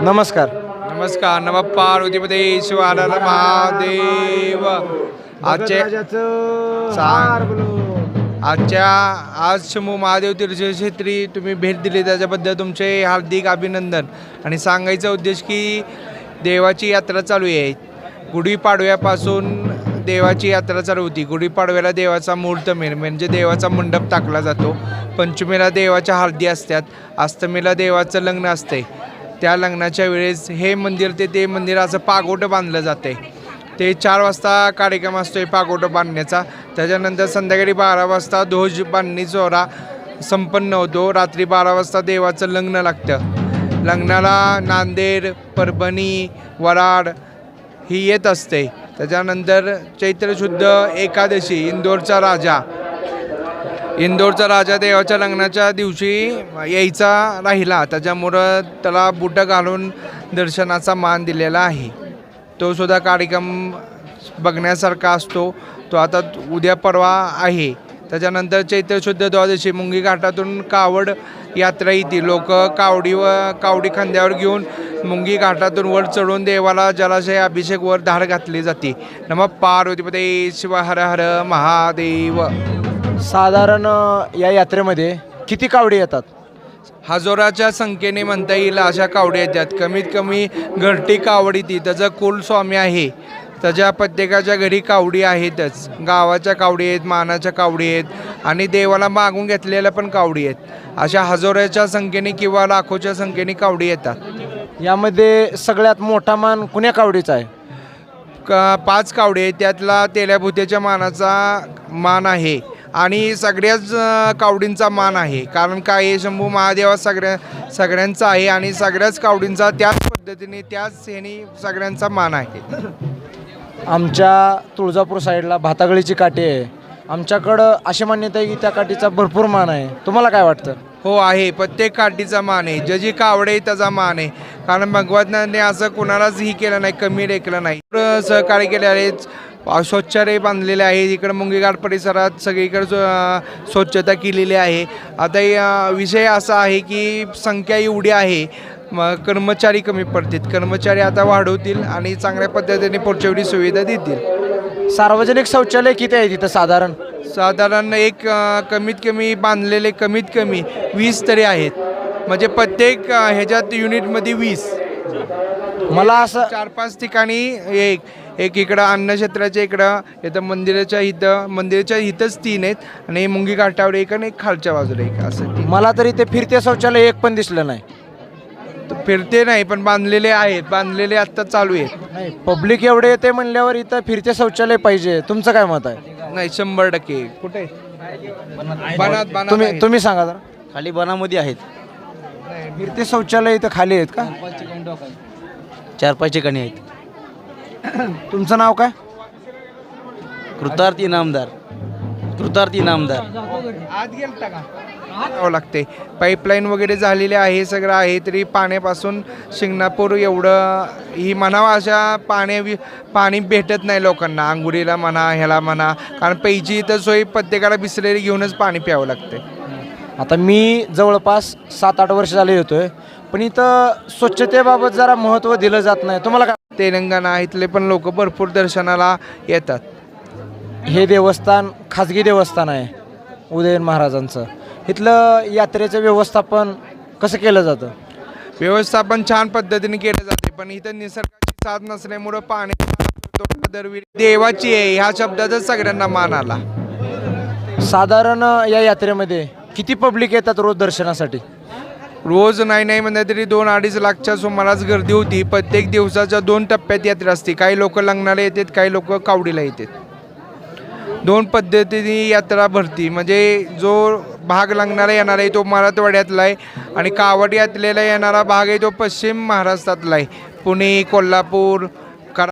नमस्कार. नमस्कार नम पार्वतीपदे शिवानंद महादेव. आजचे. आजच्या आज शंभू महादेव तीर्थक्षेत्री तुम्ही भेट दिली त्याच्याबद्दल तुमचे हार्दिक अभिनंदन. आणि सांगायचा उद्देश की देवाची यात्रा चालू आहे. गुढीपाडव्यापासून देवाची यात्रा चालू होती. गुढीपाडव्याला देवाचा मुहूर्त मेन म्हणजे देवाचा मंडप टाकला जातो. पंचमीला देवाच्या हळदी असतात. अष्टमीला देवाचं लग्न असते त्या लग्नाच्या वेळेस हे मंदिर ते ते मंदिर असं पागोटं बांधलं जाते. ते चार वाजता कार्यक्रम असतो पागोटं बांधण्याचा. त्याच्यानंतर संध्याकाळी बारा वाजता ध्वज बांधणी सोहळा संपन्न होतो. रात्री बारा वाजता देवाचं लग्न लागतं. लग्नाला नांदेड परभणी वराड ही येत असते. त्याच्यानंतर चैत्रशुद्ध एकादशी इंदोरचा राजा. इंदोरचा राजा देवाच्या लग्नाच्या दिवशी यायचा राहिला त्याच्यामुळं त्याला बुटं घालून दर्शनाचा मान दिलेला आहे. तो सुद्धा कार्यक्रम बघण्यासारखा असतो. तो आता उद्या परवा आहे. त्याच्यानंतर चैत्रशुद्ध द्वादशी मुंगी घाटातून कावड यात्रा येते. लोक कावडी व कावडी खांद्यावर घेऊन मुंगी घाटातून वर चढून देवाला जलाशय अभिषेक वर धार घातली जाते. नम पार्वतीपदे शिव हर हर महादेव. साधारण या यात्रेमध्ये किती कावडी येतात? हजाराच्या संख्येने म्हणता येईल अशा कावडी येतात. कमीत कमी घरटी कावडी ती त्याचं कुलस्वामी आहे त्याच्या प्रत्येकाच्या घरी कावडी आहेतच. गावाच्या कावडी आहेत मानाच्या कावडी आहेत आणि देवाला मागून घेतलेल्या पण कावडी आहेत. अशा हजाराच्या संख्येने किंवा लाखोच्या संख्येने कावडी येतात. यामध्ये सगळ्यात मोठा मान कुण्या कावडीचा आहे? क पाच कावडे आहेत. त्यातला तेल्याभुत्याच्या मानाचा मान आहे. आणि सगळ्याच कावडींचा मान आहे. कारण काय आहे शंभू महादेवा सगळ्या सगळ्यांचा आहे आणि सगळ्याच कावडींचा त्याच पद्धतीने त्याच ह्यानी सगळ्यांचा मान आहे. आमच्या तुळजापूर साईडला भातागळीची काठी आहे. आमच्याकडं अशी मान्यता आहे की त्या काठीचा भरपूर मान आहे. तुम्हाला काय वाटतं? हो आहे. प्रत्येक काठीचा मान आहे. ज्याची कावडे त्याचा मान आहे. कारण भगवंताने असं कुणालाच ही केलं नाही कमी लेखलं नाही. सहकार्य केले आहेत शौचालय बांधलेले आहे. इकडं मुंगीघाट परिसरात सगळीकडे स्वच्छता केलेली आहे. आता या विषय असा आहे की संख्या एवढी आहे मग कर्मचारी कमी पडतील. कर्मचारी आता वाढवतील आणि चांगल्या पद्धतीने पुढच्या वेळी सुविधा देतील. सार्वजनिक शौचालय किती आहे तिथं साधारण? साधारण एक कमीत कमी बांधलेले कमीत कमी वीस तरी आहेत. म्हणजे प्रत्येक ह्याच्यात युनिटमध्ये वीस. मला असं चार पाच ठिकाणी एक एक इकडं अन्नक्षेत्राच्या इकडं इथं मंदिराच्या इथं मंदिराच्या इथंच तीन आहेत आणि मुंगी घाटावर एक आणि एक खालच्या बाजूला एक असं तीन. मला तरी ते फिरते शौचालय एक पण दिसलं नाही. तर फिरते नाही पण बांधलेले आहेत बांधलेले आत्ता चालू आहेत. नाही पब्लिक एवढे येते म्हणल्यावर इथं फिरते शौचालय पाहिजे. तुमचं काय मत आहे? नाही शंभर टक्के. कुठे? बनात बनात तुम्ही आहेत. तुम्ही सांगा जरा. खाली बनामध्ये आहेत. फिरते शौचालय इथं खाली आहेत का? चार पाच ठिकाणी आहेत. तुमचं नाव काय? कृतार्थी नामदार. कृतार्थी नामदार. आत गेलता का? जावं लागते पाईपलाईन वगैरे झालेले आहे सगळं आहे तरी पाण्यापासून शिंगणापूर एवढं ही म्हणावं अशा पाण्या पाणी भेटत नाही लोकांना. अंघुळीला म्हणा ह्याला म्हणा. कारण पैची तर सोय प्रत्येकाला बिसलेली घेऊनच पाणी प्यावं लागते आता मी जवळपास सात आठ वर्ष झाले येतोय. पण इथं स्वच्छतेबाबत जरा महत्त्व दिलं जात नाही. तुम्हाला काय तेलंगणा इथले पण लोक भरपूर दर्शनाला येतात. हे देवस्थान खाजगी देवस्थान आहे उदयन महाराजांचं. इथलं यात्रेचं व्यवस्थापन कसं केलं जातं? व्यवस्थापन छान पद्धतीने केलं जाते पण इथं निसर्गाची साथ नसल्यामुळं पाणी देवाची आहे ह्या शब्दातच सगळ्यांना मान आला. साधारण या यात्रेमध्ये किती पब्लिक येतात रोज दर्शनासाठी? रोज नाही नाही म्हणलं तरी दोन अडीच लाखच्या सुमारास गर्दी होती. प्रत्येक दिवसाच्या दोन टप्प्यात यात्रा असते. काही लोक लग्नाला येतात काही लोक कावडीला येतात. दोन पद्धतीने यात्रा भरती. म्हणजे जो भाग लग्नाला येणारा आहे तो मराठवाड्यातला आहे आणि कावड यात्रेला येणारा भाग आहे तो पश्चिम महाराष्ट्रातला आहे. पुणे कोल्हापूर